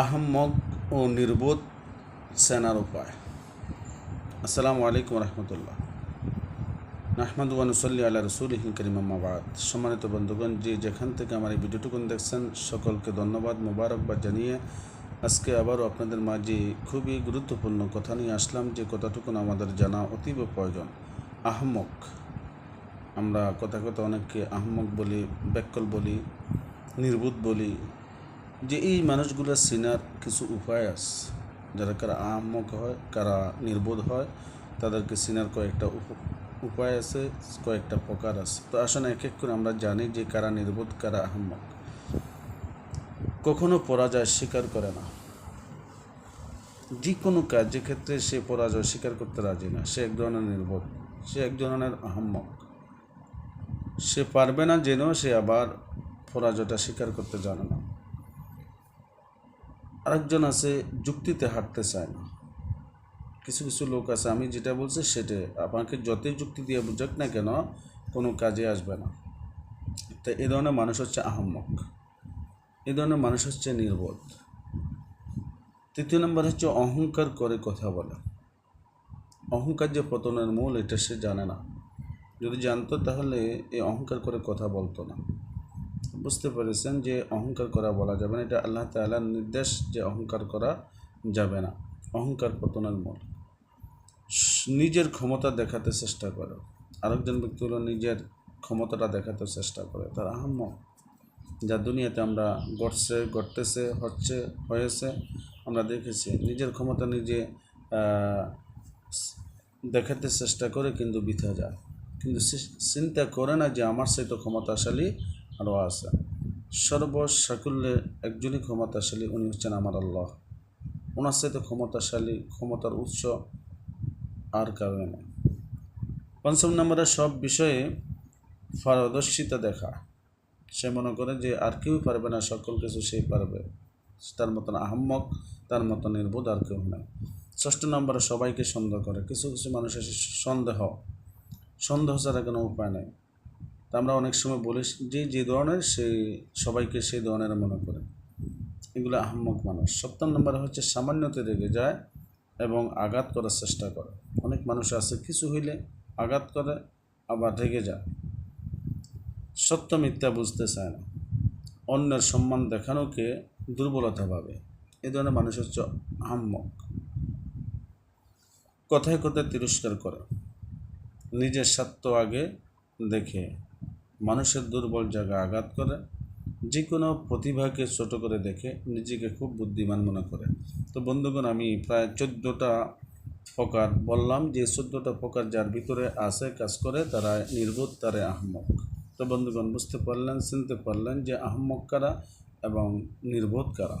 আহম্মক ও নির্বোধ সেনার উপায়। আসসালামু আলাইকুম রহমতুল্লাহ। নাহমাদ ওয়ানুসল্লি আল্লাহ রসুল ইহিন করিম সম্মানিত বন্ধুগণ, যে যেখান থেকে আমার এই ভিডিওটুকুন দেখছেন, সকলকে ধন্যবাদ, মোবারকবাদ জানিয়ে আজকে আবারও আপনাদের মাঝে খুবই গুরুত্বপূর্ণ কথা নিয়ে আসলাম, যে কথাটুকুন আমাদের জানা অতীব প্রয়োজন। আহম্মক আমরা কথা কথা অনেককে আহম্মক বলি, ব্যাকল বলি, নির্বুধ বলি যে এই মানুষগুলো সিনার কিছু উপায় আছে। যারা কারা আহম্মক হয়, কারা নির্বোধ হয়, তাদেরকে সিনার কয়েকটা উপ- উপায় আছে, কয়েকটা প্রকার আছে। তো আসলে এক এক করে আমরা জানি যে কারা নির্বোধ, কারা আহম্মক কখনো পরাজয় স্বীকার করে না। যে কোনো কাজ যে ক্ষেত্রে সে পরাজয় স্বীকার করতে রাজি না, সে এক ধরনের নির্বোধ, সে এক ধরনের আহম্মক সে পারবে না জেনেও সে আবার পরাজয়টা স্বীকার করতে জানে না। আরেকজন আছে, যুক্তিতে হাঁটতে চায় না। কিছু কিছু লোক আছে, আমি যেটা বলছি সেটা আপনাকে যতই যুক্তি দিয়ে বুঝাক না কেন, কোনো কাজে আসবে না। তো এ ধরনের মানুষ হচ্ছে আহম্মক। এ ধরনের মানুষ হচ্ছে নির্বোধ। তৃতীয় নম্বর হচ্ছে অহংকার করে কথা বলা। অহংকার যে পতনের মূল, এটা সে জানে না। যদি জানতো তাহলে এই অহংকার করে কথা বলতো না। বুঝতে পেরেছেন যে অহংকার করা বলা যাবে না। এটা আল্লাহ তালার নির্দেশ যে অহংকার করা যাবে না। অহংকার পতনের মূল। নিজের ক্ষমতা দেখাতে চেষ্টা করে। আরেকজন ব্যক্তি হলো নিজের ক্ষমতাটা দেখাতে চেষ্টা করে। তার আহম্ম। যা দুনিয়াতে আমরা ঘটছে, ঘটতেছে, হচ্ছে, হয়েছে, আমরা দেখেছি। নিজের ক্ষমতা নিজে দেখাতে চেষ্টা করে কিন্তু বিথা যায়। কিন্তু চিন্তা করে না যে আমার সাথে ক্ষমতাশালী আছে। সর্বসাকুল্যে একজনই ক্ষমতাশালী, উনি হচ্ছেন আমার আল্লাহ। ওনার সাথে ক্ষমতাশালী, ক্ষমতার উৎস আর কারণে নেই। পঞ্চম নম্বরে সব বিষয়ে পারদর্শিতা দেখা। সে মনে করে যে আর কেউ পারবে না, সকল কিছু সেই পারবে। তার মতন আহম্মক, তার মতন নির্বোধ আর কেউ নাই। ষষ্ঠ নম্বরে সবাইকে সন্দেহ করে। কিছু কিছু মানুষের সন্দেহ। সন্দেহ ছাড়া কোনো উপায় নেই। তা আমরা অনেক সময় বলি, যে যে ধরনের সেই সবাইকে সেই ধরনের মনে করে। এগুলো আহম্মক মানুষ। সপ্তম নম্বরে হচ্ছে সামান্যতে রেগে যায় এবং আঘাত করার চেষ্টা করে। অনেক মানুষ আছে, কিছু হইলে আঘাত করে, আবার রেগে যায়। সত্য মিথ্যা বুঝতে চায় না। অন্যের সম্মান দেখানোকে দুর্বলতা ভাবে। এ ধরনের মানুষ হচ্ছে আহম্মক। কথায় কথায় তিরস্কার করে। নিজের স্বার্থ আগে দেখে। মানুষের দুর্বল জায়গা আঘাত করে, যে কোনো প্রতিভাকে ছোট করে দেখে নিজেকে খুব বুদ্ধিমান মনে করে। তো বন্ধুগণ, আমি প্রায় চোদ্দোটা প্রকার বললাম যে চোদ্দোটা প্রকার যার ভিতরে আছে কাজ করে, তারা নির্বোধ, তারা আহম্মক। তো বন্ধুগণ, বুঝতে পারলেন, চিনতে পারলেন যে আহম্মক কারা এবং নির্বোধ কারা।